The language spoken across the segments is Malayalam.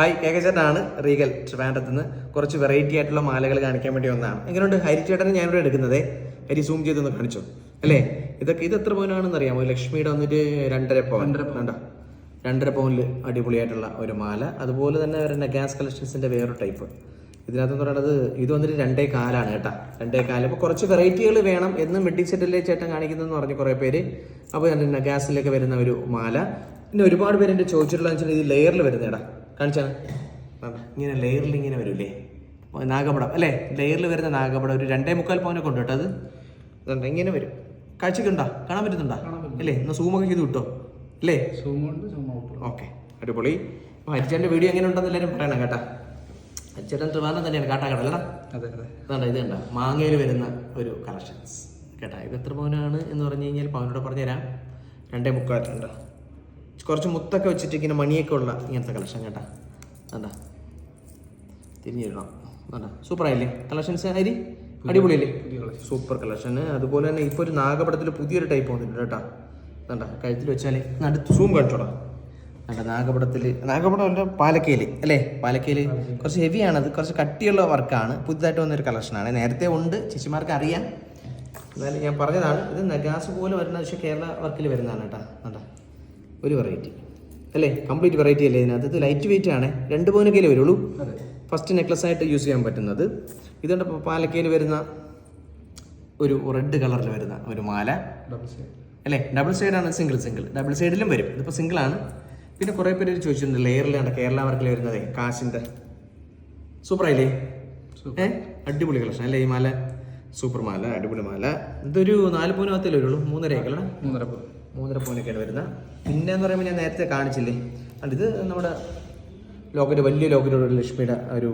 ഹായ് കേക്കച്ചേട്ടാണ് റീഗൽ ട്രിവാൻഡ്രത്ത് നിന്ന് കുറച്ച് വെറൈറ്റി ആയിട്ടുള്ള മാലകൾ കാണിക്കാൻ വേണ്ടി വന്നതാണ്. എങ്ങനെയുണ്ട്? ഹരി ചേട്ടനെ ഞാനിവിടെ എടുക്കുന്നത്. ഹരി സൂം ചെയ്തൊന്ന് കാണിച്ചു? അല്ലേ? ഇതൊക്കെ ഇത് എത്ര പവനാണെന്ന് അറിയാമോ? ലക്ഷ്മിയുടെ വന്നിട്ട് രണ്ടര പവൻ. വേണ്ട രണ്ടര പവനിൽ അടിപൊളിയായിട്ടുള്ള ഒരു മാല. അതുപോലെ തന്നെ വരുന്ന ഗ്യാസ് കളക്ഷൻസിന്റെ വേറൊരു ടൈപ്പ് ഇതിനകത്ത് പറയുന്നത് ഇത് വന്നിട്ട് രണ്ടേ കാലാണ് കേട്ടാ. രണ്ടേ കാലം. അപ്പോൾ കുറച്ച് വെറൈറ്റികൾ വേണം എന്ന് വെഡിങ് സെറ്റിലെ ചേട്ടൻ കാണിക്കുന്നതെന്ന് പറഞ്ഞ് കുറേ പേര്. അപ്പോൾ ഞാൻ ഗ്യാസിലൊക്കെ വരുന്ന ഒരു മാല. പിന്നെ ഒരുപാട് പേര് എന്റെ ചോദിച്ചിട്ടുള്ള ഇത് ലെയറിൽ വരുന്നേടാ. കാണിച്ചാണ് ഇങ്ങനെ ലെയറിൽ ഇങ്ങനെ വരൂലേ? നാഗപടം. അല്ലേ? ലെയറിൽ വരുന്ന നാഗപടം ഒരു രണ്ടേ മുക്കാൽ പവനെ കൊണ്ട് കേട്ടോ അത്. ഇങ്ങനെ വരും. കാഴ്ചക്കുണ്ടോ കാണാൻ പറ്റുന്നുണ്ടോ? അല്ലേ? ഒന്ന് സൂമൊക്കെ ചെയ്ത് കിട്ടോ അല്ലേ? ഓക്കെ. അടിപൊളി. അപ്പോൾ ഹരിച്ചേട്ടന്റെ വീഡിയോ എങ്ങനെ ഉണ്ടെന്ന് എല്ലാവരും പറയണം കേട്ടാ. ഹരിച്ചേട്ടൻ ത്രിവാദം തന്നെയാണ് കാട്ടാക്കടല്ലടാ അതെ അതെ. അതുകൊണ്ട് ഇത് കണ്ട മാങ്ങയിൽ വരുന്ന ഒരു കളക്ഷൻസ് കേട്ടാ ഇത് എത്ര പവനാണ് എന്ന് പറഞ്ഞു കഴിഞ്ഞാൽ പവനോട് പറഞ്ഞുതരാം. രണ്ടേ മുക്കാലുണ്ട് കുറച്ച് മുത്തൊക്കെ വെച്ചിട്ട് ഇങ്ങനെ മണിയൊക്കെ ഉള്ള ഇങ്ങനത്തെ കളക്ഷൻ കേട്ടാ. എന്താ തിരിഞ്ഞിടണം. സൂപ്പർ ആയില്ലേ? കളക്ഷൻസ് അരി? അടിപൊളിയല്ലേ? സൂപ്പർ കളക്ഷൻ അതുപോലെ തന്നെ ഇപ്പോൾ ഒരു നാഗപടത്തിൽ പുതിയൊരു ടൈപ്പ് വന്നിട്ടുണ്ട് കേട്ടാ. കണ്ടാ? കഴുത്തിൽ വെച്ചാലേ അടുത്ത് സൂം കാണിച്ചോടാ. അല്ല നാഗപടത്തിൽ നാഗപടം അല്ല പാലക്കയിൽ അല്ലേ? പാലക്കയിൽ കുറച്ച് ഹെവിയാണ് അത് കുറച്ച് കട്ടിയുള്ള വർക്കാണ് പുതുതായിട്ട് വന്നൊരു കളക്ഷനാണ് നേരത്തെ ഉണ്ട്. ചേച്ചിമാർക്ക് അറിയാം. എന്നാലും ഞാൻ പറഞ്ഞതാണ്. ഇത് നഗാസ് പോലെ വരുന്ന പക്ഷേ കേരള വർക്കിൽ വരുന്നതാണ് കേട്ടോ. കണ്ടാ? ഒരു വെറൈറ്റി അല്ലേ? കംപ്ലീറ്റ് വെറൈറ്റി അല്ലേ ഇതിനകത്ത്? ഇത് ലൈറ്റ് വെയിറ്റ് ആണ്. രണ്ട് പവനൊക്കെ വരുള്ളൂ? അതെ. ഫസ്റ്റ് നെക്ലസ് ആയിട്ട് യൂസ് ചെയ്യാൻ പറ്റുന്നത്. ഇതുകൊണ്ട് പാലക്കയിൽ വരുന്ന ഒരു റെഡ് കളറിൽ വരുന്ന ഒരു മാല. ഡബിൾ സൈഡ് അല്ലേ? ഡബിൾ സൈഡാണ് സിംഗിൾ സിംഗിൾ ഡബിൾ സൈഡിലും വരും. ഇതിപ്പോൾ സിംഗിൾ ആണ്. പിന്നെ കുറേ പേര് ചോദിച്ചിട്ടുണ്ട് ലെയറിലാണ് കേരള വർക്കിൽ വരുന്നതേ കാശിന്റെ സൂപ്പർ ആയില്ലേ? ഏ? അടിപൊളി കളക്ഷൻ അല്ലേ ഈ മാല? സൂപ്പർ മാല അടിപൊളി മാല. ഇതൊരു നാല് പവനകത്തല്ലേ വരുള്ളൂ? മൂന്നര ഏക്കറാണ്. മൂന്നര പവൻ. മൂന്നര പവനൊക്കെയാണ് വരുന്നത്. പിന്നെ എന്ന് പറയുമ്പോൾ ഞാൻ നേരത്തെ കാണിച്ചില്ലേ? അത് ഇത് നമ്മുടെ ലോക്കറ്റ് വലിയ ലോക്കറ്റ് ലക്ഷ്മിയുടെ ഒരു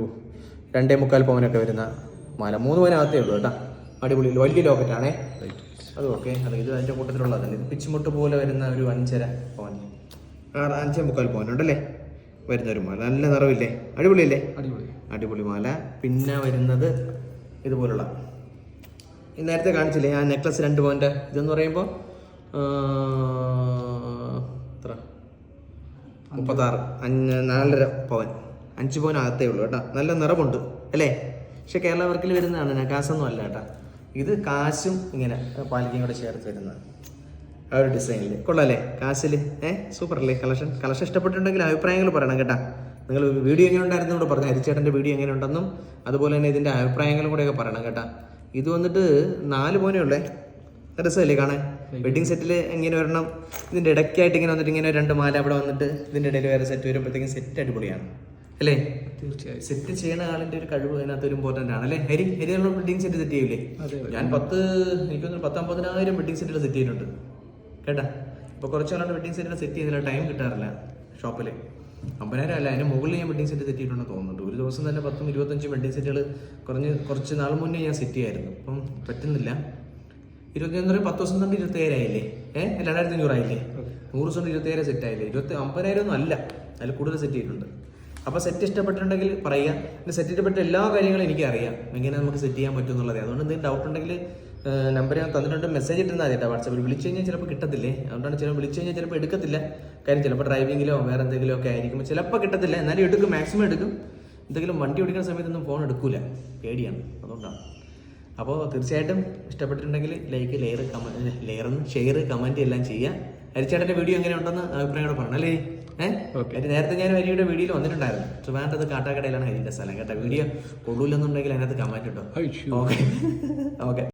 രണ്ടേ മുക്കാൽ പവനൊക്കെ വരുന്ന മാല. മൂന്ന് പവനകത്തേ ഉള്ളൂ കേട്ടോ. അടിപൊളി വലിയ ലോക്കറ്റാണേ അത് ഓക്കെ അത് ഇത് അതിന്റെ കൂട്ടത്തിലുള്ളതല്ലേ ഇത് പിച്ചുമുട്ട് പോലെ വരുന്ന ഒരു അഞ്ചര പവൻ. ആറ് അഞ്ചേ മുക്കാൽ പവൻ ഉണ്ടല്ലേ? വരുന്ന ഒരു മാല. നല്ല നിറവില്ലേ? അടിപൊളിയല്ലേ? അടിപൊളി. അടിപൊളി മാല. പിന്നെ വരുന്നത് ഇതുപോലുള്ള. ഈ നേരത്തെ കാണിച്ചില്ലേ ആ നെക്ലസ് രണ്ട് പോയിന്റ് ഇതെന്ന് പറയുമ്പോൾ എത്ര? മുപ്പത്താറ്. അഞ്ച് നാലര പവൻ. അഞ്ച് പവൻ അകത്തേ ഉള്ളൂ കേട്ടോ. നല്ല നിറമുണ്ട് അല്ലേ? പക്ഷെ കേരള വർക്കിൽ വരുന്നതാണ് നക്കാസൊന്നും അല്ല കേട്ടോ. ഇത് കാശും ഇങ്ങനെ പാലിക്കും കൂടെ ചേർത്ത് വരുന്നത് ആ ഒരു ഡിസൈനിൽ കൊള്ളാല്ലേ? കാശിൽ ഏ? സൂപ്പർ അല്ലേ കളക്ഷൻ കളക്ഷൻ ഇഷ്ടപ്പെട്ടിട്ടുണ്ടെങ്കിൽ അഭിപ്രായങ്ങൾ പറയണം കേട്ടാ. നിങ്ങൾ വീഡിയോ എങ്ങനെ ഉണ്ടായിരുന്നു കൂടെ പറഞ്ഞു ഹരിച്ചേട്ടന്റെ വീഡിയോ എങ്ങനെ ഉണ്ടെന്നും അതുപോലെ തന്നെ ഇതിന്റെ അഭിപ്രായങ്ങളും കൂടെയൊക്കെ പറയണം കേട്ടാ. ഇത് വന്നിട്ട് നാല് പോനെ ഉള്ളേ? രസമല്ലേ കാണാൻ? വെഡിങ് സെറ്റിൽ ഇങ്ങനെ വരണം? ഇതിന്റെ ഇടയ്ക്കായിട്ട് ഇങ്ങനെ വന്നിട്ട് ഇങ്ങനെ രണ്ട് മാല അവിടെ വന്നിട്ട് ഇതിന്റെ ഇടയിൽ വേറെ സെറ്റ് വരുമ്പോഴത്തേക്കും സെറ്റ് അടിപൊളിയാണ്. അല്ലേ? തീർച്ചയായും. സെറ്റ് ചെയ്യുന്ന ആളിന്റെ ഒരു കഴിവ് അതിനകത്ത് ഒരു ഇമ്പോർട്ടന്റ് ആണ്. അല്ലേ? ഹരി ഹരിയുള്ള വെഡിങ് സെറ്റ് സെറ്റ് ചെയ്യൂലേ? ഞാൻ പത്ത് എനിക്കൊന്നും പത്തമ്പതിനായിരം വെഡിങ് സെറ്റുകൾ സെറ്റ് ചെയ്തിട്ടുണ്ട്. കേട്ടാ? ഇപ്പൊ കുറച്ച് നാളെ വെഡിങ് സെറ്റുകൾ സെറ്റ് ചെയ്തില്ല ടൈം കിട്ടാറില്ല ഷോപ്പിൽ അമ്പതിനായിരം അല്ല അതിന് മുകളിൽ ഞാൻ വെഡിങ് സെറ്റ് സെറ്റ് ചെയ്തിട്ടുണ്ടെന്ന് തോന്നുന്നുണ്ട്. ഒരു ദിവസം തന്നെ പത്തും ഇരുപത്തഞ്ചും വെഡിങ് സെറ്റുകൾ കുറഞ്ഞ് കുറച്ച് നാൾ മുന്നേ ഞാൻ സെറ്റ് ചെയ്യായിരുന്നു. അപ്പം പറ്റുന്നില്ല. ഇരുപത്തി ഒന്ന് പത്ത് ദിവസം കൊണ്ട് ഇരുപത്തി ഏഴായില്ലേ ഏഹ് രണ്ടായിരത്തി അഞ്ഞൂറായില്ലേ നൂറ് ദിവസം കൊണ്ട് ഇരുപത്തി ഏഴ് സെറ്റ് ആയില്ലേ ഇരുപത്തി അമ്പതിനായിരം ഒന്നും അല്ല. അതിൽ കൂടുതൽ സെറ്റ് ചെയ്തിട്ടുണ്ട്. അപ്പോൾ സെറ്റ് ഇഷ്ടപ്പെട്ടിട്ടുണ്ടെങ്കിൽ പറയുക. പിന്നെ സെറ്റ് ഇഷ്ടപ്പെട്ട എല്ലാ കാര്യങ്ങളും എനിക്ക് അറിയാം എങ്ങനെ നമുക്ക് സെറ്റ് ചെയ്യാൻ പറ്റും എന്നുള്ളത് അതുകൊണ്ട് എന്തെങ്കിലും ഡൗട്ട് ഉണ്ടെങ്കിൽ നമ്പർ ഞാൻ തന്നിട്ടുണ്ട്. മെസ്സേജ് ഇട്ടിരുന്നാൽ കേട്ടോ. വാട്സാപ്പിൽ വിളിച്ചു കഴിഞ്ഞാൽ ചിലപ്പോൾ കിട്ടത്തില്ലേ? അതുകൊണ്ടാണ് ചിലപ്പോൾ വിളിച്ചു കഴിഞ്ഞാൽ ചിലപ്പോൾ എടുക്കത്തില്ല. കാര്യം ചിലപ്പോൾ ഡ്രൈവിങ്ങിലോ വേറെ എന്തെങ്കിലും ഒക്കെ ആയിരിക്കും. ചിലപ്പോൾ കിട്ടത്തില്ല. എന്നാലും എടുക്കും. മാക്സിമം എടുക്കും. എന്തെങ്കിലും വണ്ടി ഓടിക്കുന്ന സമയത്തൊന്നും ഫോൺ എടുക്കില്ല പേടിയാണ്. അതുകൊണ്ടാണ്. അപ്പോൾ തീർച്ചയായിട്ടും ഇഷ്ടപ്പെട്ടിട്ടുണ്ടെങ്കിൽ like layer comment layer share comment എല്ലാം ചെയ്യുക. ഹരിച്ചേട്ടന്റെ വീഡിയോ എങ്ങനെ ഉണ്ടെന്ന് അഭിപ്രായം കൂടെ പറഞ്ഞല്ലേ ഏഹ് നേരത്തെ ഞാൻ ഹരിയുടെ വീഡിയോയിൽ വന്നിട്ടുണ്ടായിരുന്നു. ട്രിവാൻഡ്രത്ത് കാട്ടാക്കടയിലാണ് ഹരിയുടെ സ്ഥലം. കേട്ടോ വീഡിയോ കൊള്ളൂലെന്നുണ്ടെങ്കിൽ അതിനകത്ത് കമന്റ് ഇട്ടോ. Okay okay